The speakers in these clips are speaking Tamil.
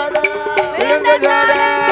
ஜாட விழுந்த ஜாட.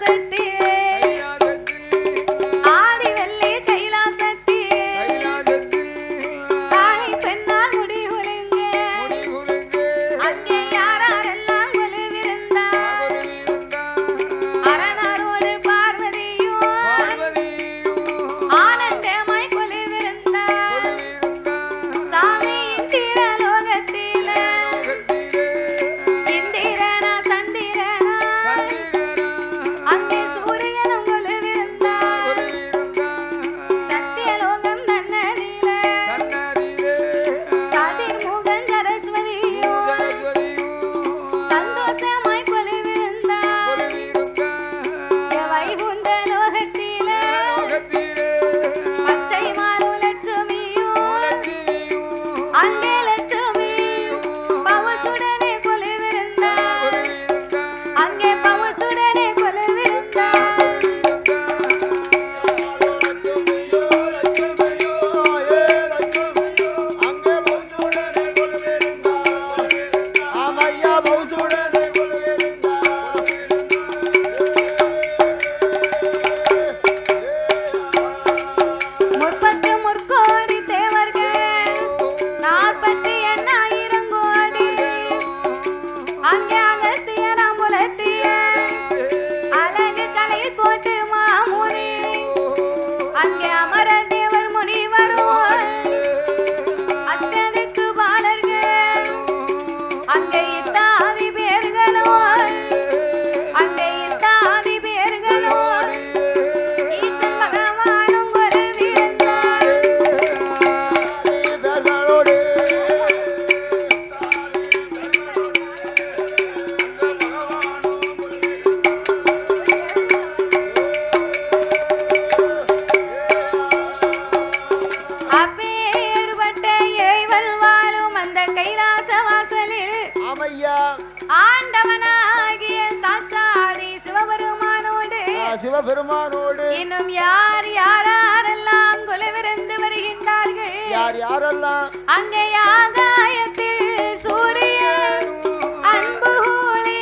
aceite. யார் யாரெல்லாம் அங்கே ஆகாயத்தில் சூரியன் அன்பு கூலி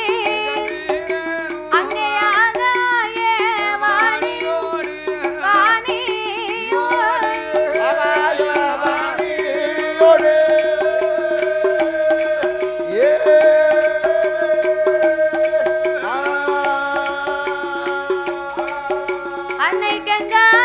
அங்கே ஆகாய வாணி வாணியோடு ஆகாயவாணியோடு. ஏ. ஆ. அன்னை கங்காதேவி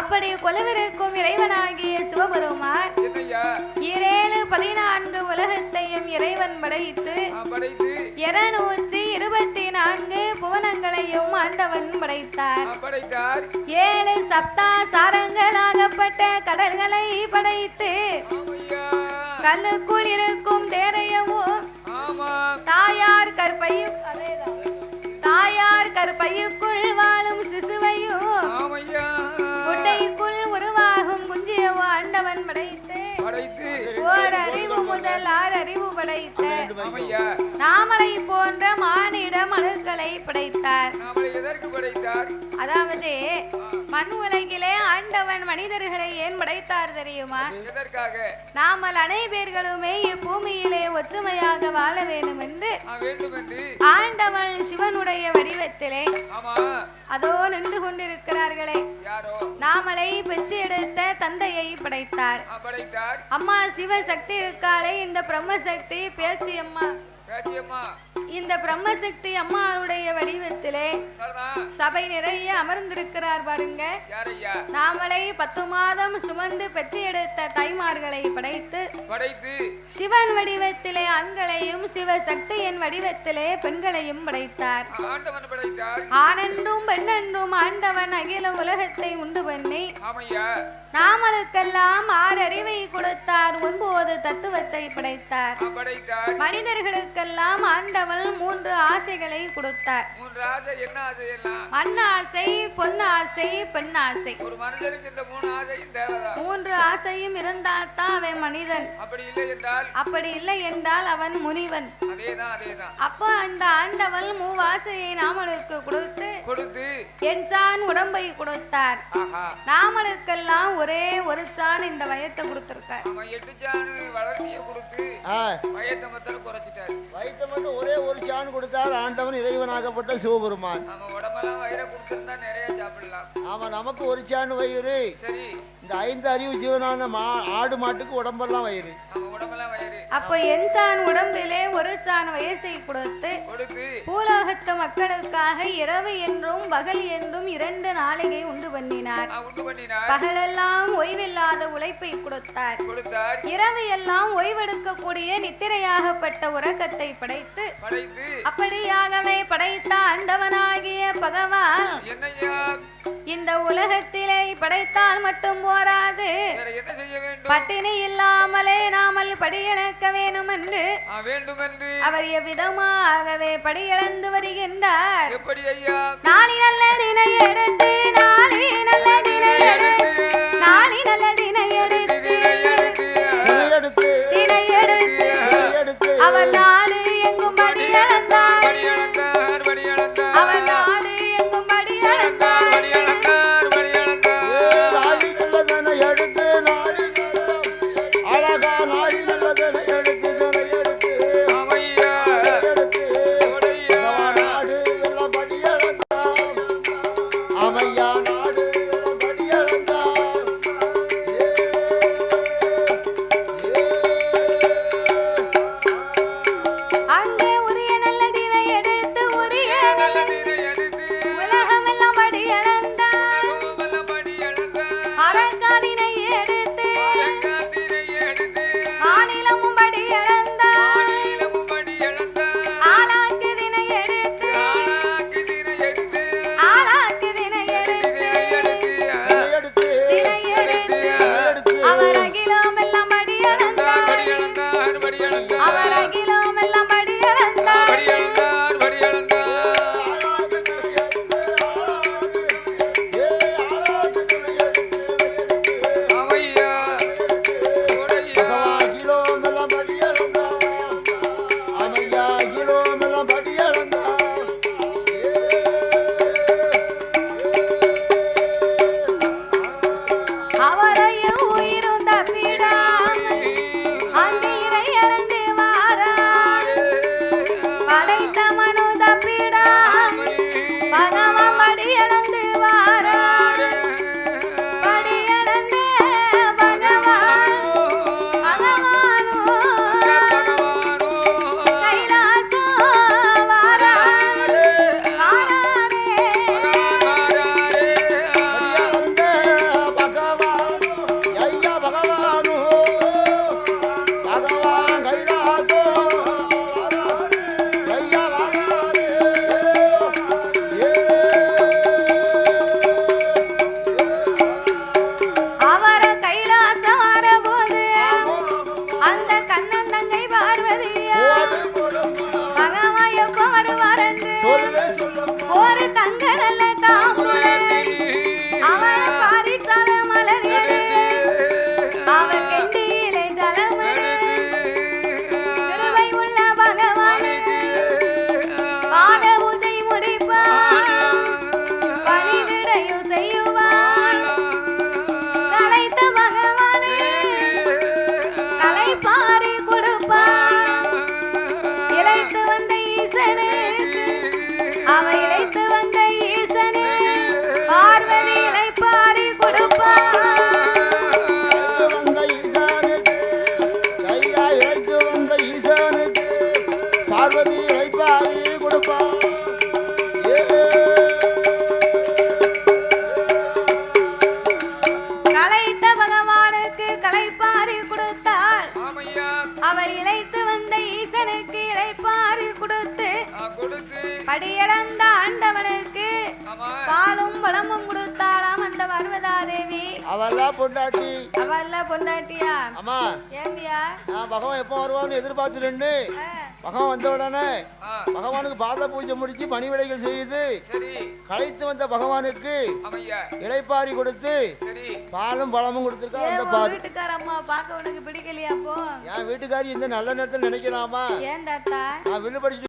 அப்படி குழுவிருக்கும் இறைவனாகிய சிவபெருமான். இரேழு பதினான்கு உலகத்தையும் இறைவன் படைத்து இருநூற்றி இருபத்தி நான்கு புவனங்களையும் ஆண்டவன் படைத்தார். ஏழு சப்தா சாரங்களாகப்பட்ட கடல்களை படைத்து கல்லுக்குள் இருக்கும் தேரையவும் தாயார் கற்பையும். தாயார் கற்பையுக்குள் வாழும் குஞ்சியவோ ஆண்டவன் படைத்து ஓர் அறிவு முதல் ஆறு அறிவு படைத்த நாமலை போன்ற மானிட மனுக்களை படைத்தார். அதாவது மண் உலகிலே ஆண்டவன் மனிதர்களை ஏன் படைத்தார் தெரியுமா? நாமல் அனைவர்களுமே இப்பூமியிலே ஒற்றுமையாக வாழ வேண்டும் என்று ஆண்டவன் சிவனுடைய வடிவத்திலே அதோ நின்று கொண்டிருக்கிறார்களே. நாமலை பெற்று எடுத்த தந்தையை படைத்தார். படைத்தார். அம்மா சிவசக்தி இருக்காளே இந்த பிரம்மசக்தி பேச்சு அம்மா. பேச்சியம்மா இந்த பிரம்மசக்தி அம்மாவுடைய வடிவத்திலே சபை நிறைய அமர்ந்திருக்கிறார் பாருங்க. நாமலை பத்து மாதம் சுமந்து பெற்று எடுத்த தாய்மார்களை படைத்து படைத்து சிவன் வடிவத்திலே ஆண்களையும் சிவசக்தியின் வடிவத்திலே பெண்களையும் படைத்தார். ஆனென்றும் பெண்ணென்றும் ஆண்டவன் அகில உலகத்தை உண்டு பண்ணி நாமளுக்கெல்லாம் ஆறு அறிவை கொடுத்தார் ஒன்பது தத்துவத்தை படைத்தார். மனிதர்களுக்கெல்லாம் ஆண்டவன் மூன்று ஆசைகளை கொடுத்தார். மூன்று ஆசை என்ன ஆசை எல்லாம்? மண்ணாசை பொன்னாசை பெண்ணாசை ஒரு மனுஷனுக்கு இந்த மூணு ஆசையும் தேவைதான். மூன்று ஆசையும் இருந்தால்தான் அவன் மனிதன். அப்படி இல்லை என்றால்? அப்படி இல்லை என்றால் அவன் முனிவன். அதேதான் அதேதான். அப்போ அந்த ஆண்டவன் மூவாசையை நாமளுக்கு கொடுத்து கொடுத்து என்சான் உடம்பை கொடுத்தார். ஆஹா. நாமளுக்கெல்லாம் ஒரே ஒரு சான் இந்த வயத்தை கொடுத்திருக்கார். அவன் எட்டு சாணு வளர்த்திய கொடுத்து வயத்தை மொத்தம் குறைச்சிட்டாரு. வயித்தை மட்டும் ஒரே ஒரு சான் கொடுத்தார் ஆண்டவன் இறைவனாகப்பட்ட சிவபெருமான். ஆமா நமக்கு ஒரு சான் வயிறு. சரி. இந்த ஐந்து அறிவு ஜீவனான ஆடு மாட்டுக்கு உடம்பெல்லாம் வயிறு. அப்போ என் சான் உடம்பிலே ஒரு சான் வயசை கொடுத்து பூலோகத்து மக்களுக்காக இரவு என்றும் பகல் என்றும் இரண்டு நாளிகை உண்டு பண்ணினார். பகலெல்லாம் ஓய்வில்லாத உழைப்பை கொடுத்தார். கொடுத்தார். இரவு எல்லாம் ஓய்வெடுக்கக்கூடிய நித்திரையாகப்பட்ட உறக்கத்தை படைத்து அப்படியாகவே படைத்த ஆண்டவனாகிய பகவான் என்னையா? இந்த உலகத்திலே படைத்தால் மட்டும் போராது. பட்டினி இல்லாமலே நாமல் படியிழக்க வேணும் என்று அவர் எவ்விதமாகவே படியிழந்து வருகின்றார். நாளி நல்ல தினை எடுத்து நாளி நல்ல தினை எடுத்து நாளி நல்ல தினை எடுத்து கொடுத்து படியிழந்த ஆண்டவனுக்கு ஆமா. பாலும் பழமும் கொடுத்தாளாம் அந்த பர்வதா தேவி அவெல்லாம் பொண்டாட்டி. அவல்ல பொண்டாட்டியா? அம்மா ஏம்பியா? நான் பகவான் எப்போ வருவான்னு எதிர்பார்த்து நின்று பகவான் வந்த உடனே பகவானுக்கு பாத பூஜை முடிச்சு பணிவிடைகள் செய்து சரி. களைத்து வந்த பகவானுக்கு ஆமையா. இளைப்பாரி கொடுத்து சரி. பாலும் பழமும் கொடுத்துருக்கா அந்த வீட்டுக்கார அம்மா பார்க்க உனக்கு பிடிக்கலையா அப்போ? என் வீட்டுக்காரி இந்த நல்ல நேரத்தில் நினைக்கலாமா? ஏன் தாத்தா? நான் வில்லு